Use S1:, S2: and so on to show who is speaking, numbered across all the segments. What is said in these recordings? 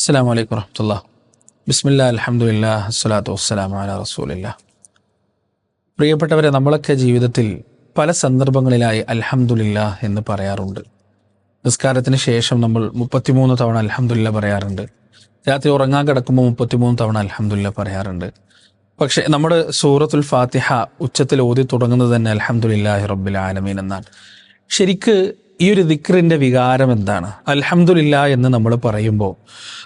S1: അസ്സാം വലൈക്കും വറഹമത്തുള്ള ബിസ്മില്ല അലഹമുല്ല അസ്സലാത്തു വസ്സലാം അല റസൂലില്ല പ്രിയപ്പെട്ടവരെ നമ്മളൊക്കെ ജീവിതത്തിൽ പല സന്ദർഭങ്ങളിലായി അൽഹംദുലില്ല എന്ന് പറയാറുണ്ട്. നിസ്കാരത്തിന് ശേഷം നമ്മൾ മുപ്പത്തിമൂന്ന് തവണ അൽഹംദുലില്ല പറയാറുണ്ട്. രാത്രി ഉറങ്ങാൻ കിടക്കുമ്പോൾ മുപ്പത്തിമൂന്ന് തവണ അൽഹംദുലില്ല പറയാറുണ്ട്. പക്ഷേ നമ്മുടെ സൂറത്തുൽ ഫാത്തിഹ ഉച്ചത്തിൽ ഓതി തുടങ്ങുന്നത് തന്നെ അൽഹംദുലില്ലാഹി റബ്ബിൽ ആലമീൻ എന്നാണ്. ശരിക്ക് ഈ ഒരു ദിക്റിന്റെ വികാരം എന്താണ്? അലഹമില്ല എന്ന് നമ്മൾ പറയുമ്പോൾ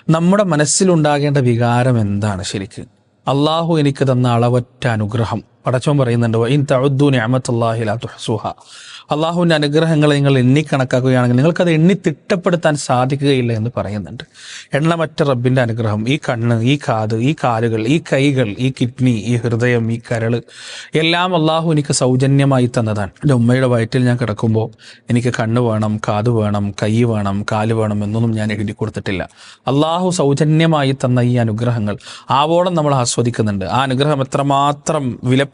S1: നമ്മുടെ മനസ്സിലുണ്ടാകേണ്ട വികാരം എന്താണ് ശരിക്ക്? അള്ളാഹു എനിക്ക് തന്ന അളവറ്റ അനുഗ്രഹം. പടച്ചോൻ പറയുന്നുണ്ട് ഇൻ തഴുദ്ദു നിഅമത്തുല്ലാഹി ലാ തുഹ്സുഹ. അള്ളാഹുവിന്റെ അനുഗ്രഹങ്ങളെ നിങ്ങൾ എണ്ണി എണ്ണിക്കണക്കാക്കുകയാണെങ്കിൽ നിങ്ങൾക്കത് എണ്ണി തിട്ടപ്പെടുത്താൻ സാധിക്കുകയില്ല എന്ന് പറയുന്നുണ്ട്. എണ്ണമറ്റ റബ്ബിന്റെ അനുഗ്രഹം ഈ കണ്ണ് ഈ കാത് ഈ കാലുകൾ ഈ കൈകൾ ഈ കിഡ്നി ഈ ഹൃദയം ഈ കരൾ എല്ലാം അള്ളാഹു എനിക്ക് സൗജന്യമായി തന്നതാണ്. എന്റെ ഉമ്മയുടെ വയറ്റിൽ ഞാൻ കിടക്കുമ്പോൾ എനിക്ക് കണ്ണ് വേണം കാത് വേണം കൈ വേണം കാൽ വേണം എന്നൊന്നും ഞാൻ എഴുതി കൊടുത്തിട്ടില്ല. അള്ളാഹു സൗജന്യമായി തന്ന ഈ അനുഗ്രഹങ്ങൾ ആവോളം നമ്മൾ ആസ്വദിക്കുന്നുണ്ട്. ആ അനുഗ്രഹം എത്രമാത്രം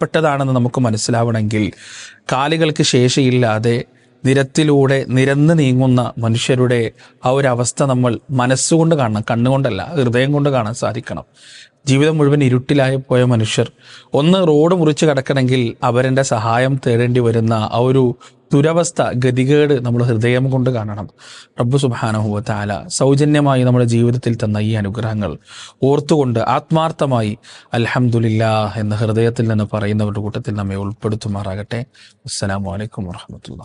S1: വിലപ്പെട്ടതാണെന്ന് നമുക്ക് മനസ്സിലാവണമെങ്കിൽ കാലുകൾക്ക് ശേഷിയില്ലാതെ നിരത്തിലൂടെ നിരന്ന് നീങ്ങുന്ന മനുഷ്യരുടെ ആ ഒരു അവസ്ഥ നമ്മൾ മനസ്സുകൊണ്ട് കാണണം കണ്ണുകൊണ്ടല്ല ഹൃദയം കൊണ്ട് കാണാൻ സാധിക്കണം. ജീവിതം മുഴുവൻ ഇരുട്ടിലായി പോയ മനുഷ്യർ ഒന്ന് റോഡ് മുറിച്ച് കിടക്കണമെങ്കിൽ അവരുടെ സഹായം തേടേണ്ടി വരുന്ന ആ ഒരു ദുരവസ്ഥ ഗതികേട് നമ്മൾ ഹൃദയം കൊണ്ട് കാണണം. റബ്ബു സുബാനഹുവ സൗജന്യമായി നമ്മുടെ ജീവിതത്തിൽ തന്ന ഈ അനുഗ്രഹങ്ങൾ ഓർത്തുകൊണ്ട് ആത്മാർത്ഥമായി അൽഹംദുലില്ല എന്ന ഹൃദയത്തിൽ നിന്ന് പറയുന്നവരുടെ കൂട്ടത്തിൽ നമ്മെ ഉൾപ്പെടുത്തുമാറാകട്ടെ. അസ്സലാമു അലൈക്കും വറഹമത്തുള്ള